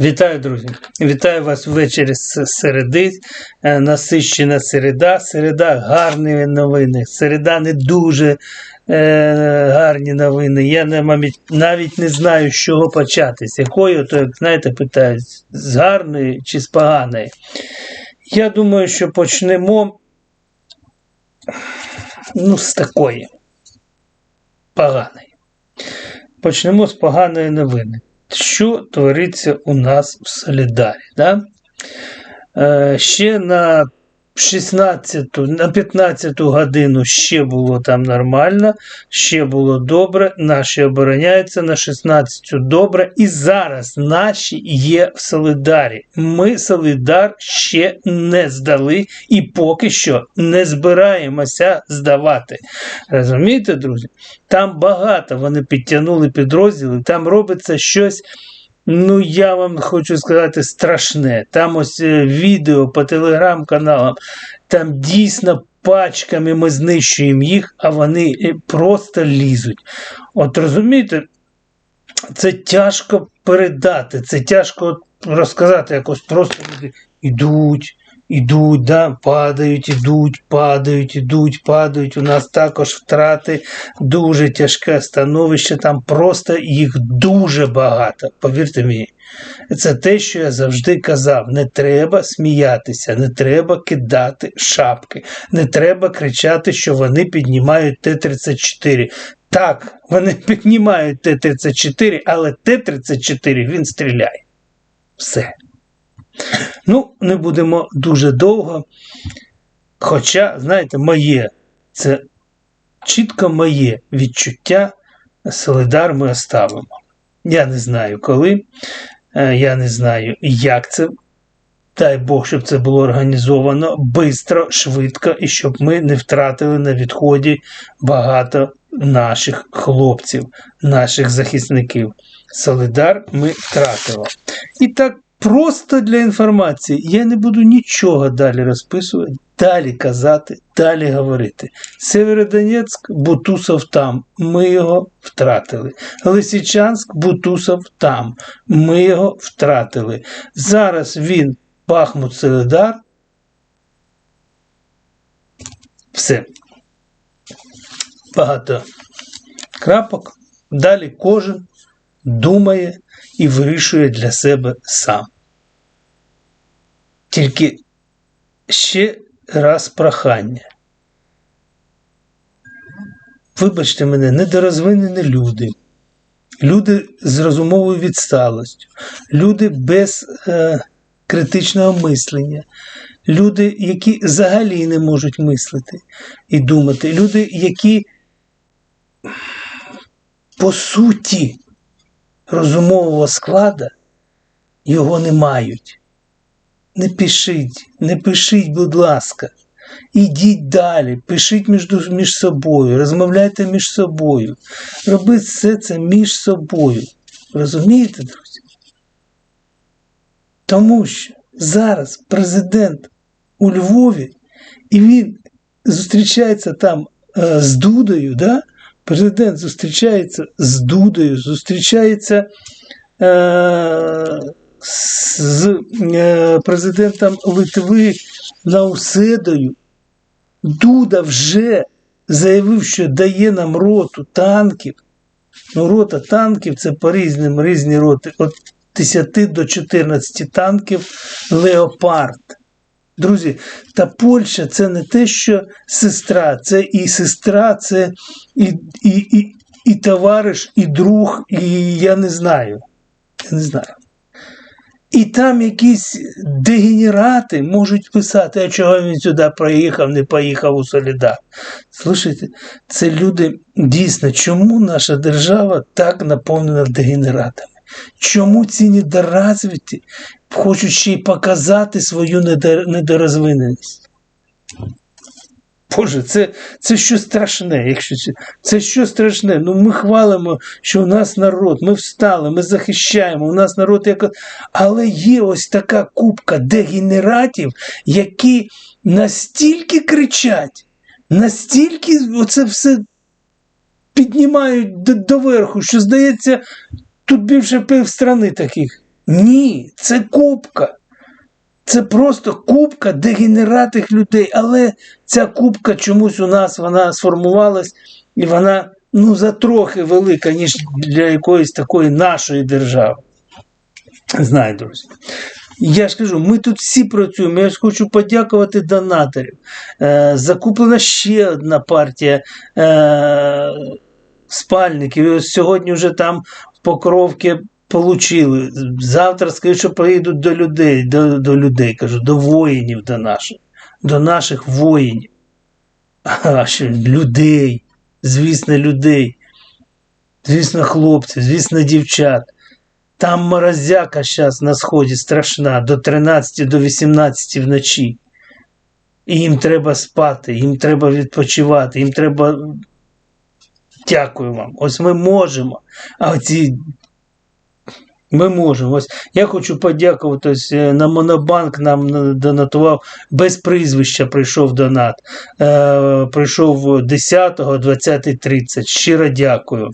Вітаю, друзі! Вітаю вас ввечері з середи. Е, Насищена середа. Середа гарні новини. Середа не дуже е, гарні новини. Я навіть не знаю, з чого почати. З якої, то, як знаєте, питають, з гарної чи з поганої. Я думаю, що почнемо ну, з такої поганої. Почнемо з поганої новини що твориться у нас в Солідарі. Да? Е, ще на 16, на 15 годину ще було там нормально, ще було добре, наші обороняються на 16 добре. І зараз наші є в Солидарі. Ми Солидар ще не здали і поки що не збираємося здавати. Розумієте, друзі? Там багато вони підтягнули підрозділи, там робиться щось. Ну, я вам хочу сказати страшне. Там ось е, відео по телеграм-каналам, там дійсно пачками ми знищуємо їх, а вони е, просто лізуть. От розумієте, це тяжко передати, це тяжко розказати, якось просто люди йдуть. Ідуть, да, падають, ідуть, падають, ідуть, падають. У нас також втрати дуже тяжке становище. Там просто їх дуже багато. Повірте мені, це те, що я завжди казав: не треба сміятися, не треба кидати шапки, не треба кричати, що вони піднімають Т-34. Так, вони піднімають Т-34, але Т-34 він стріляє. Все. Ну, не будемо дуже довго. Хоча, знаєте, моє, це чітко моє відчуття, Солидар ми оставимо. Я не знаю коли, е, я не знаю, як це. Дай Бог, щоб це було організовано швидко, швидко, і щоб ми не втратили на відході багато наших хлопців, наших захисників. Солидар ми втратили. І так Просто для інформації. Я не буду нічого далі розписувати, далі казати, далі говорити. Северодонецьк, Бутусов там. Ми його втратили. Лисичанськ, Бутусов там. Ми його втратили. Зараз він Бахмут Селедар. Все. Багато крапок. Далі кожен думає і вирішує для себе сам. Тільки ще раз прохання. Вибачте мене, недорозвинені люди, люди з розумовою відсталостю, люди без е, критичного мислення, люди, які взагалі не можуть мислити і думати, люди, які по суті розумового складу його не мають. Не пишіть, не пишіть, будь ласка. Ідіть далі, пишіть між, між собою, розмовляйте між собою. Робіть все це між собою. Розумієте, друзі? Тому що зараз президент у Львові, і він зустрічається там е, з Дудою, да? Президент зустрічається з Дудою, зустрічається е, з е, президентом Литви Науседою. Дуда вже заявив, що дає нам роту танків. Ну, рота танків це по різним різні роти. От 10 до 14 танків Леопард. Друзі, та Польща це не те, що сестра, це і сестра, це і і, і, і товариш, і друг, і я не знаю. Я не знаю. І там якісь дегенерати можуть писати, а чого він сюди приїхав, не поїхав у Солідар. Слушайте, це люди дійсно, чому наша держава так наповнена дегенератами? Чому ці недоразвиті й показати свою недорозвиненість? Боже, це це що страшне, якщо це, це що страшне. Ну ми хвалимо, що у нас народ, ми встали, ми захищаємо, у нас народ як. Але є ось така купка дегенератів, які настільки кричать, настільки оце все піднімають доверху, що здається, тут більше пів страни таких. Ні, це кубка. Це просто кубка дегенератих людей. Але ця кубка чомусь у нас вона сформувалась і вона ну, затрохи велика, ніж для якоїсь такої нашої держави. Знаю, друзі. Я ж кажу, ми тут всі працюємо. Я ж хочу подякувати донаторів. Е, закуплена ще одна партія е, спальників. І ось сьогодні вже там покровки получили. Завтра скажуть, що поїдуть до людей, до, до людей, кажу, до воїнів до наших, до наших воїнів. А що людей, звісно, людей, звісно, хлопців, звісно, дівчат. Там морозяка зараз на сході страшна до 13 до 18 вночі. І їм треба спати, їм треба відпочивати, їм треба. Дякую вам. Ось ми можемо. А оці ми можемо. Ось я хочу подякувати е, на Монобанк нам донатував без прізвища. Прийшов донат. Е, Прийшов 10, 20, 30. Щиро дякую.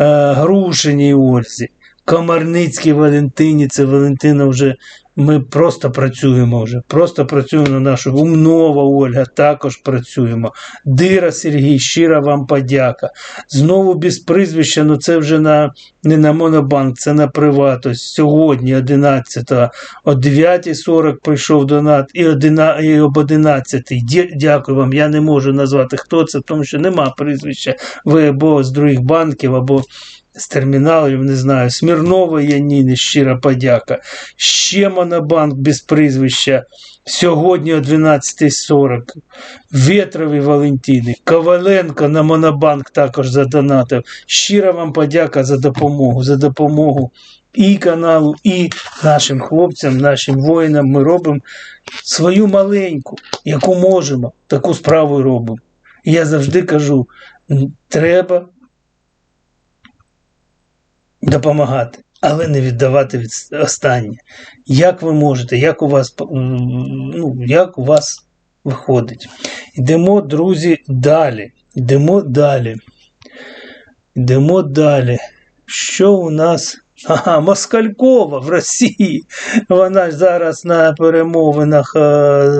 Е, Грушиній Ользі. Комарницькій Валентині, це Валентина вже ми просто працюємо вже. Просто працюємо на нашу умнова Ольга, також працюємо. Дира Сергій, щира вам подяка. Знову без прізвища, ну це вже на не на Монобанк, це на приват. Ось Сьогодні, 11-го, о 9.40 прийшов донат і, і об 11-й. Дякую вам. Я не можу назвати, хто це, тому що нема прізвища. Ви або з других банків, або з терміналів, не знаю, Смірнова Яніни, щира подяка. Ще Монобанк без прізвища. Сьогодні о 12.40. Ветрові Валентини. Коваленко на Монобанк також задонатив. Щира вам подяка за допомогу. За допомогу і каналу, і нашим хлопцям, нашим воїнам. Ми робимо свою маленьку, яку можемо, таку справу робимо. І я завжди кажу: треба допомагати, але не віддавати від останнє. Як ви можете, як у вас ну, як у вас виходить? Йдемо, друзі, далі. Йдемо далі. Йдемо далі. Що у нас? Ага, Москалькова в Росії. Вона ж зараз на перемовинах е,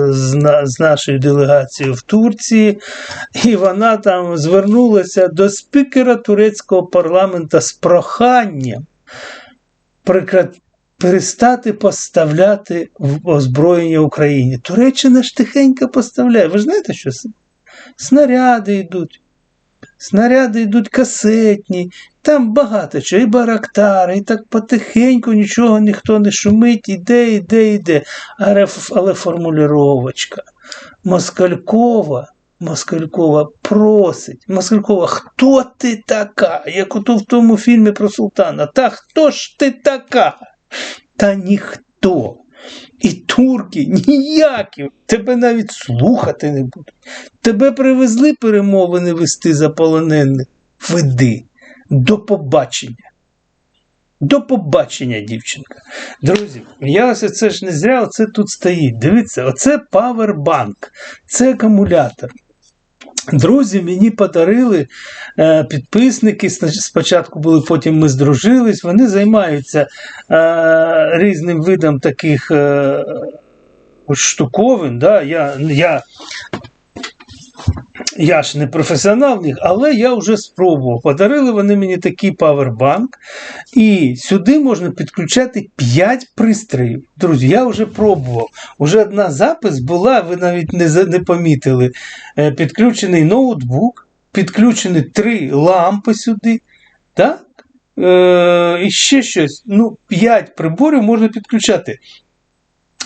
з, нашою делегацією в Турції, і вона там звернулася до спікера турецького парламенту з проханням перестати поставляти в озброєння Україні. Туреччина ж тихенько поставляє. Ви знаєте, що снаряди йдуть. Снаряди йдуть касетні, там багато чого, і барактари, і так потихеньку нічого ніхто не шумить, іде, іде, іде. Але, формулювачка. Москалькова, Москалькова просить. Москалькова, хто ти така? Як ото в тому фільмі про Султана. Та хто ж ти така? Та ніхто. І турки ніякі, тебе навіть слухати не будуть. Тебе привезли перемовини вести за полонених. Веди. До побачення. До побачення, дівчинка. Друзі, я ось це ж не зря, оце тут стоїть. Дивіться, оце павербанк, це акумулятор. Друзі, мені подарили е, підписники. Спочатку були, потім ми здружились. Вони займаються е, різним видом таких е, штуковин. Я я ж не професіонал в але я вже спробував. Подарили вони мені такий павербанк, і сюди можна підключати 5 пристроїв. Друзі, я вже пробував. Уже одна запис була, ви навіть не не помітили. Е, підключений ноутбук, підключені три лампи сюди. так? Е, І ще щось. Ну, 5 приборів можна підключати.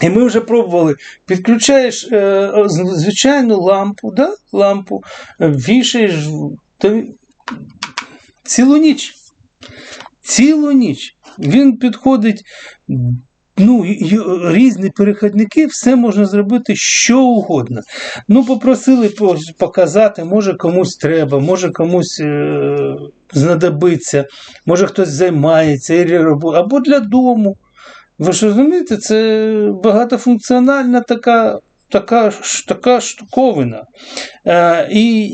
І ми вже пробували, підключаєш е, звичайну лампу, да? лампу, вішаєш то, цілу ніч. Цілу ніч. Він підходить, ну, різні перехідники, все можна зробити що угодно. Ну, попросили показати, може комусь треба, може комусь е, знадобиться, може хтось займається, або для дому. Ви ж розумієте, це багатофункціональна така така, така штуковина. Е, І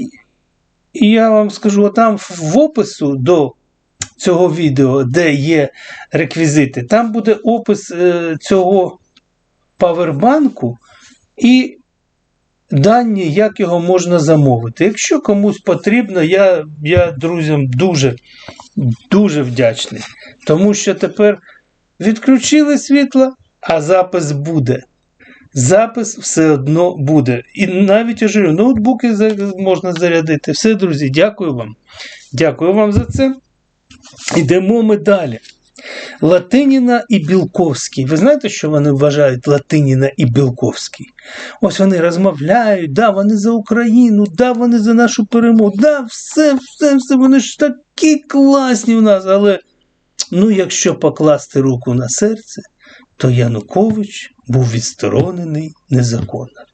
і я вам скажу, там в опису до цього відео, де є реквізити, там буде опис е, цього павербанку і дані, як його можна замовити. Якщо комусь потрібно, я, я друзям дуже, дуже вдячний. Тому що тепер відключили світло, а запис буде. Запис все одно буде. І навіть журю, ноутбуки можна зарядити. Все, друзі, дякую вам. Дякую вам за це. Ідемо ми далі. Латиніна і Білковський. Ви знаєте, що вони вважають Латиніна і Білковський? Ось вони розмовляють, да, вони за Україну, да, вони за нашу перемогу, да, все, все, все, вони ж такі класні в нас, але ну, якщо покласти руку на серце, то Янукович був відсторонений незаконно.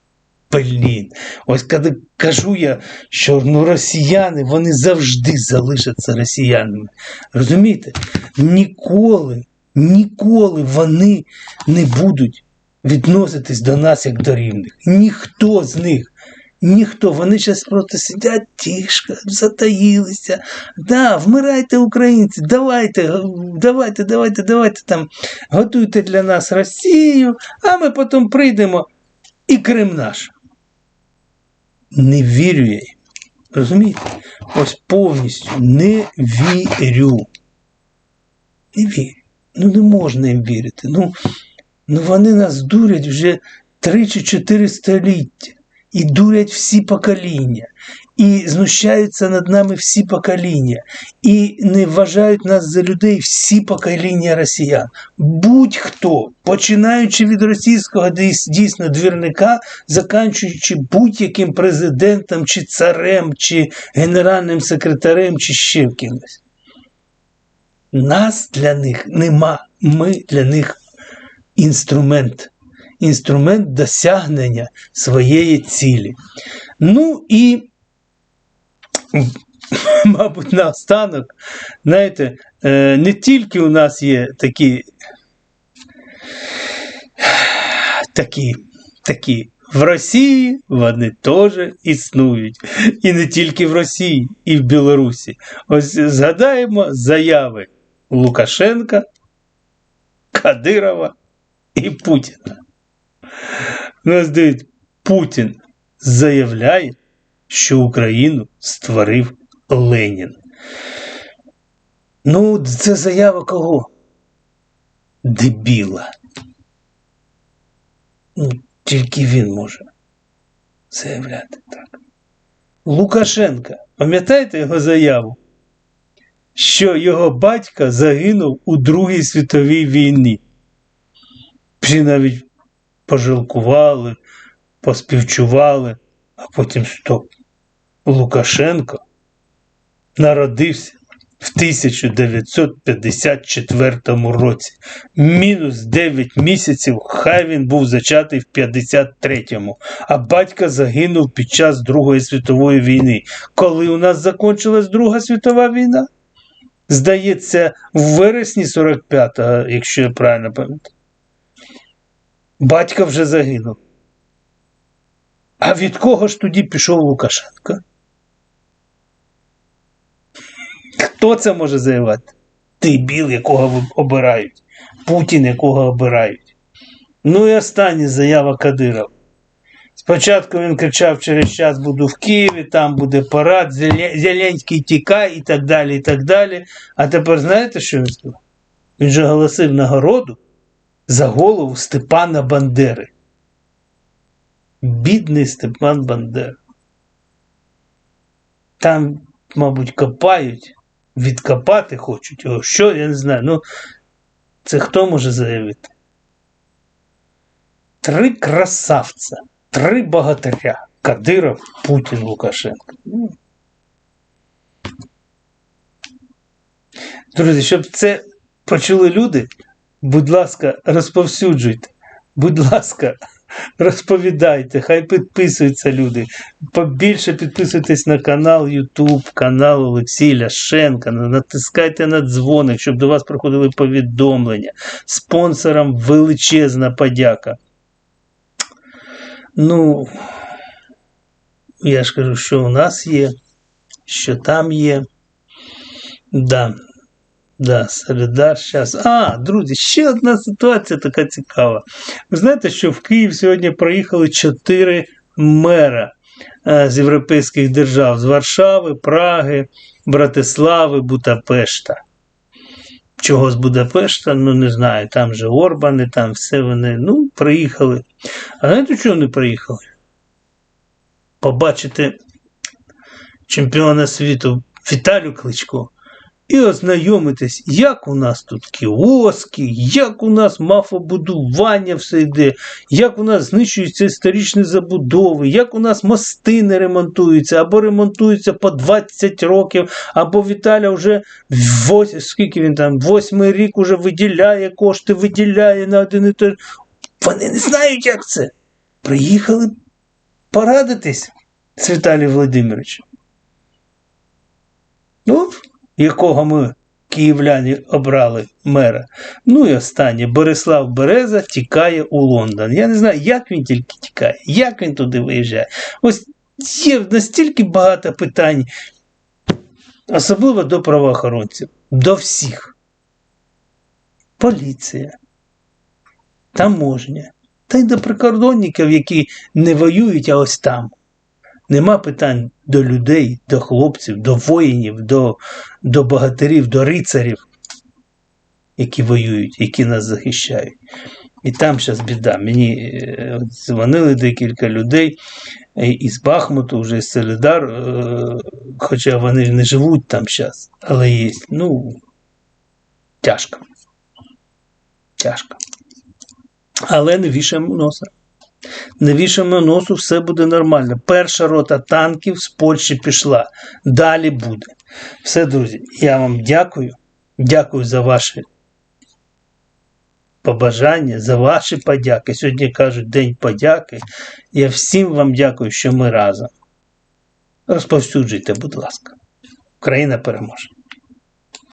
Блін, ось коли кажу я, що ну, росіяни вони завжди залишаться росіянами. Розумієте? Ніколи, ніколи вони не будуть відноситись до нас як до рівних. Ніхто з них. Ніхто, вони зараз просто сидять тишко, затаїлися. Да, вмирайте, українці, давайте, давайте, давайте, давайте там готуйте для нас Росію, а ми потім прийдемо і Крим наш. Не вірю я їм. Розумієте? Ось повністю не вірю. Не вірю. Ну не можна їм вірити. Ну, ну вони нас дурять вже 3 чи 4 століття. І дурять всі покоління, і знущаються над нами всі покоління, і не вважають нас за людей всі покоління росіян. Будь-хто, починаючи від російського дійсно двірника, заканчуючи будь-яким президентом, чи царем, чи генеральним секретарем, чи ще кимось. Нас для них нема. Ми для них інструмент. Інструмент досягнення своєї цілі. Ну і, мабуть, наостанок, знаєте, е, не тільки у нас є такі, такі, такі в Росії вони теж існують. І не тільки в Росії, і в Білорусі. Ось згадаємо заяви Лукашенка, Кадирова і Путіна. Ну, дивіться, Путін заявляє, що Україну створив Ленін. Ну, це заява кого? Дебіла. Ну, тільки він може заявляти так. Лукашенка, пам'ятаєте його заяву? Що його батько загинув у Другій світовій війні. Всі навіть пожалкували, поспівчували, а потім стоп. Лукашенко народився в 1954 році. Мінус 9 місяців, хай він був зачатий в 53-му, а батько загинув під час Другої світової війни. Коли у нас закінчилась Друга світова війна? Здається, в вересні 45-го, якщо я правильно пам'ятаю. Батько вже загинув. А від кого ж тоді пішов Лукашенко? Хто це може заявити? Дебіл, якого обирають, Путін, якого обирають. Ну і остання заява Кадирова. Спочатку він кричав, через час буду в Києві, там буде парад, Зеленський тікай і так далі. і так далі. А тепер знаєте, що він сказав? Він же оголосив нагороду за голову Степана Бандери. Бідний Степан Бандера. Там, мабуть, копають, відкопати хочуть. О, що, я не знаю. Ну, це хто може заявити? Три красавця, три богатиря. Кадиров, Путін, Лукашенко. Друзі, щоб це почули люди, будь ласка, розповсюджуйте. Будь ласка, розповідайте, хай підписуються люди. Побільше підписуйтесь на канал YouTube, канал Олексій Ляшенка. Натискайте на дзвоник, щоб до вас приходили повідомлення. Спонсорам величезна подяка. Ну, я ж кажу, що у нас є, що там є. Да. Да, Солідар зараз. А, друзі, ще одна ситуація така цікава. Ви знаєте, що в Київ сьогодні проїхали чотири мера е, з європейських держав: з Варшави, Праги, Братислави, Будапешта. Чого з Будапешта, ну не знаю, там же Орбани, там все вони. Ну, приїхали. А знаєте, чого вони приїхали? Побачити чемпіона світу Віталію Кличко і ознайомитись, як у нас тут кіоски, як у нас мафобудування все йде, як у нас знищуються історичні забудови, як у нас мости не ремонтуються, або ремонтуються по 20 років, або Віталя вже вось, скільки він там, восьмий рік уже виділяє кошти, виділяє на один і той. Вони не знають, як це. Приїхали порадитись з Віталієм Володимировичем. Ну, якого ми, київляні, обрали мера. Ну і останнє, Борислав Береза тікає у Лондон. Я не знаю, як він тільки тікає, як він туди виїжджає. Ось є настільки багато питань, особливо до правоохоронців, до всіх. Поліція, таможня, та й до прикордонників, які не воюють, а ось там. Нема питань до людей, до хлопців, до воїнів, до, до богатирів, до рицарів, які воюють, які нас захищають. І там зараз біда. Мені е, дзвонили декілька людей е, із Бахмуту, вже з Солідар, е, хоча вони не живуть там зараз, але є. Ну, тяжко. Тяжко. Але не вішаємо носа. Не вішаємо носу, все буде нормально. Перша рота танків з Польщі пішла. Далі буде. Все, друзі, я вам дякую. Дякую за ваші побажання, за ваші подяки. Сьогодні кажуть День подяки. Я всім вам дякую, що ми разом. Розповсюджуйте, будь ласка. Україна переможе.